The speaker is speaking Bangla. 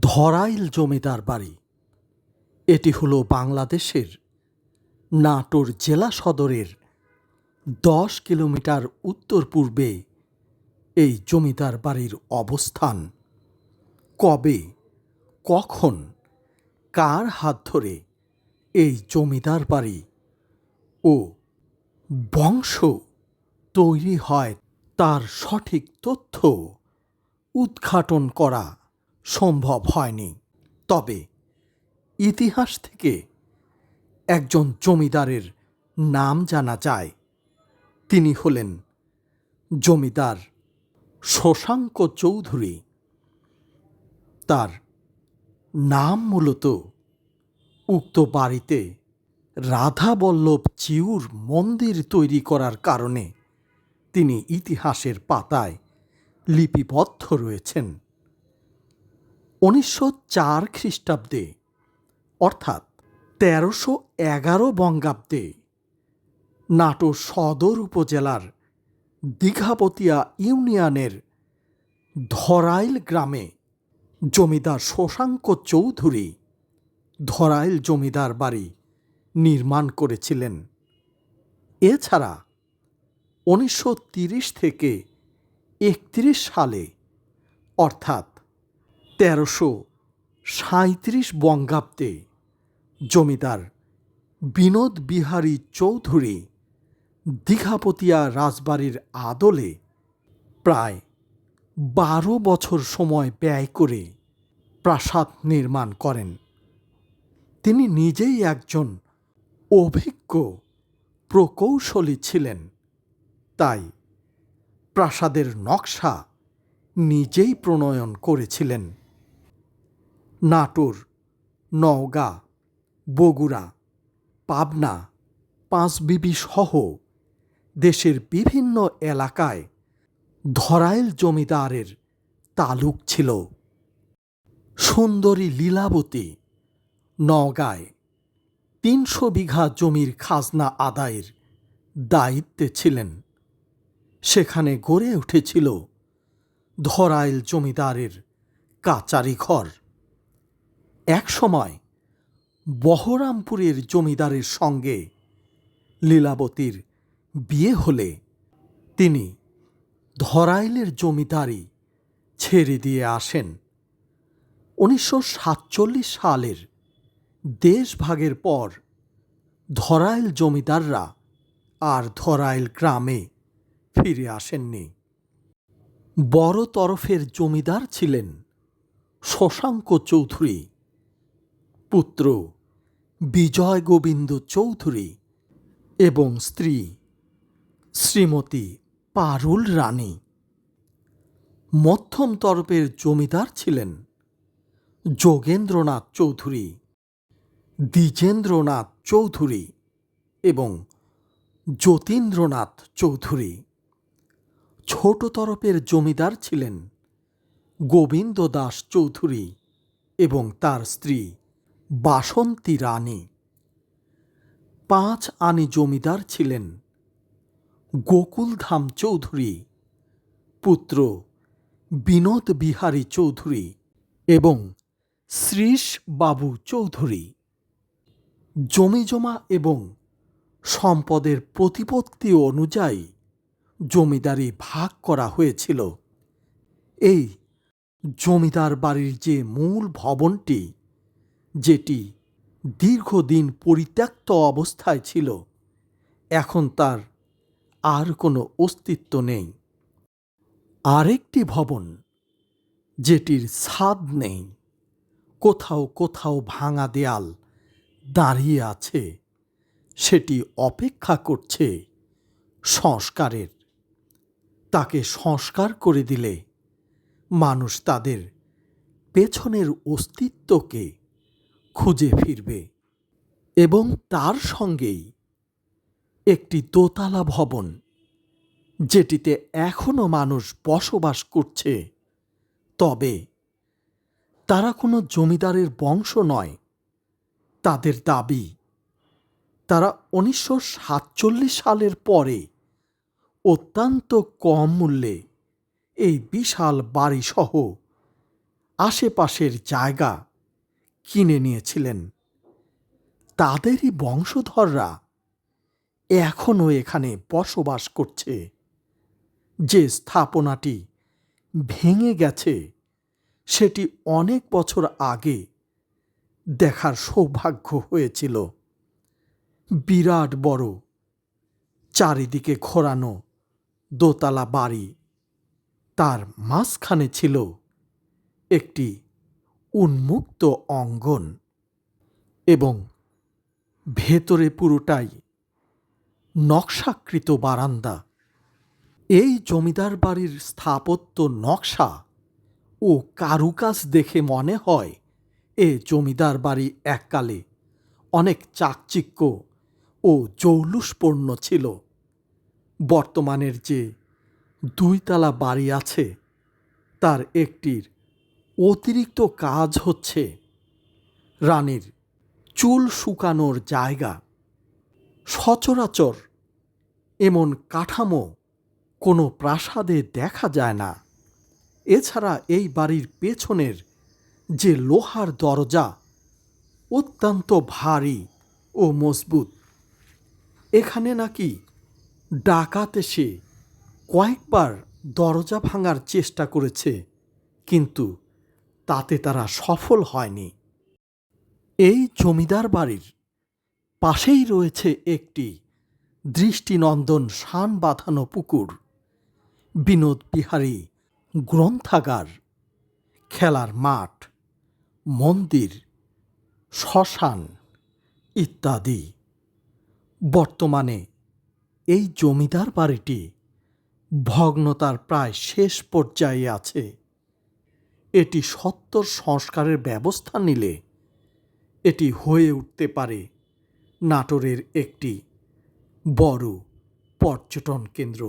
ধরাইল জমিদার বাড়ি। এটি হলো বাংলাদেশের নাটোর জেলা সদরের দশ কিলোমিটার উত্তর পূর্বে এই জমিদার বাড়ির অবস্থান। কবে, কখন, কার হাত ধরে এই জমিদার বাড়ি ও বংশ তৈরি হয় তার সঠিক তথ্য উদ্ঘাটন করা সম্ভব হয়নি। তবে ইতিহাস থেকে একজন জমিদারের নাম জানা যায়। তিনি হলেন জমিদার শশাঙ্ক চৌধুরী। তার নাম মূলত উক্ত বাড়িতে রাধাবল্লভ চিউর মন্দির তৈরি করার কারণে তিনি ইতিহাসের পাতায় লিপিবদ্ধ রয়েছেন। উনিশশো চার খ্রিস্টাব্দে, অর্থাৎ তেরোশো এগারো বঙ্গাব্দে, নাটোর সদর উপজেলার দীঘাপতিয়া ইউনিয়নের ধরাইল গ্রামে জমিদার শশাঙ্ক চৌধুরী ধরাইল জমিদার বাড়ি নির্মাণ করেছিলেন। এছাড়া উনিশশো তিরিশ থেকে একত্রিশ সালে, অর্থাৎ তেরোশো সাঁত্রিশ বঙ্গাব্দে জমিদার বিনোদ বিহারী চৌধুরী দীঘাপতিয়া রাজবাড়ির আদলে প্রায় বারো বছর সময় ব্যয় করে প্রাসাদ নির্মাণ করেন। তিনি নিজেই একজন অভিজ্ঞ, প্রকৌশলী ছিলেন। তাই প্রাসাদের নকশা নিজেই প্রণয়ন করেছিলেন। নাটোর, নওগাঁ, বগুড়া, পাবনা, পাঁচবিবি সহ দেশের বিভিন্ন এলাকায় ধরাইল জমিদারের তালুক ছিল। সুন্দরী লীলাবতী, নওগাঁয় তিনশো বিঘা জমির খাজনা আদায়ের দায়িত্বে ছিলেন। সেখানে গড়ে উঠেছিল ধরাইল জমিদারের কাচারি ঘর। একসময় বহরামপুরের জমিদারের সঙ্গে লীলাবতীর বিয়ে হলে তিনি ধরাইলের জমিদারি ছেড়ে দিয়ে আসেন। উনিশশো সাতচল্লিশ সালের দেশভাগের পর ধরাইল জমিদাররা আর ধরাইল গ্রামে ফিরে আসেননি। বড় তরফের জমিদার ছিলেন শশাঙ্ক চৌধুরী। পুত্র, বিজয় গোবিন্দ চৌধুরী এবং স্ত্রী, শ্রীমতী পারুল রানী মধ্যম তরফের জমিদার ছিলেন যোগেন্দ্রনাথ চৌধুরী, দ্বিজেন্দ্রনাথ চৌধুরী এবং যতীন্দ্রনাথ চৌধুরী। ছোট তরফের জমিদার ছিলেন গোবিন্দ দাস চৌধুরী এবং তার স্ত্রী বাসন্তী রানী। পাঁচ আনি জমিদার ছিলেন। গোকুলধাম চৌধুরী। পুত্র বিনোদ বিহারী চৌধুরী এবং শ্রীশ বাবু চৌধুরী। জমিজমা এবং সম্পদের প্রতিপত্তি অনুযায়ী জমিদারি ভাগ করা হয়েছিল। এই জমিদার বাড়ির যে মূল ভবনটি যেটি দীর্ঘদিন পরিত্যক্ত অবস্থায় ছিল, এখন তার আর কোনো অস্তিত্ব নেই। আরেকটি ভবন, যেটির ছাদ নেই, কোথাও কোথাও ভাঙা দেয়াল দাঁড়িয়ে আছে, সেটি অপেক্ষা করছে সংস্কারের। তাকে সংস্কার করে দিলে মানুষ তাদের পেছনের অস্তিত্বকে খুঁজে ফিরবে এবং তার সঙ্গেই একটি দোতলা ভবন, যেটিতে এখনও মানুষ বসবাস করছে। তবে তারা কোনো জমিদারের বংশ নয়। তাদের দাবি, তারা উনিশশো সাতচল্লিশ সালের পরে অত্যন্ত কম মূল্যে এই বিশাল বাড়িসহ আশেপাশের জায়গা কিনে নিয়েছিলেন। তাদেরই বংশধররা এখনও এখানে বসবাস করছে। যে স্থাপনাটি ভেঙে গেছে, সেটি অনেক বছর আগে দেখার সৌভাগ্য হয়েছিল। বিরাট বড়, চারিদিকে ঘোরানো দোতলা বাড়ি, তার মাঝখানে ছিল একটি উন্মুক্ত অঙ্গন এবং ভেতরে পুরোটাই নকশাকৃত বারান্দা। এই জমিদার বাড়ির স্থাপত্য নকশা ও কারুকাজ দেখে মনে হয় এ জমিদার বাড়ি এককালে অনেক চাকচিক্য ও জৌলুসপূর্ণ ছিল। বর্তমানের যে দুইতলা বাড়ি আছে, তার একটির অতিরিক্ত কাজ হচ্ছে রানীর চুল শুকানোর জায়গা। সচরাচর এমন কাঠামো কোনো প্রাসাদে দেখা যায় না। এছাড়া এই বাড়ির পেছনের যে লোহার দরজা অত্যন্ত ভারী ও মজবুত। এখানে নাকি ডাকাত এসে কয়েকবার দরজা ভাঙার চেষ্টা করেছে, কিন্তু তাতে তারা সফল হয়নি। এই জমিদার বাড়ির পাশেই রয়েছে একটি দৃষ্টিনন্দন শান বাঁধানো পুকুর। বিনোদ বিহারী গ্রন্থাগার, খেলার মাঠ, মন্দির, শ্মশান ইত্যাদি। বর্তমানে এই জমিদার বাড়িটি ভগ্নতার প্রায় শেষ পর্যায়ে আছে। এটি সত্তর সংস্কারের ব্যবস্থা নিলে এটি হয়ে উঠতে পারে নাটোরের একটি বড় পর্যটন কেন্দ্র।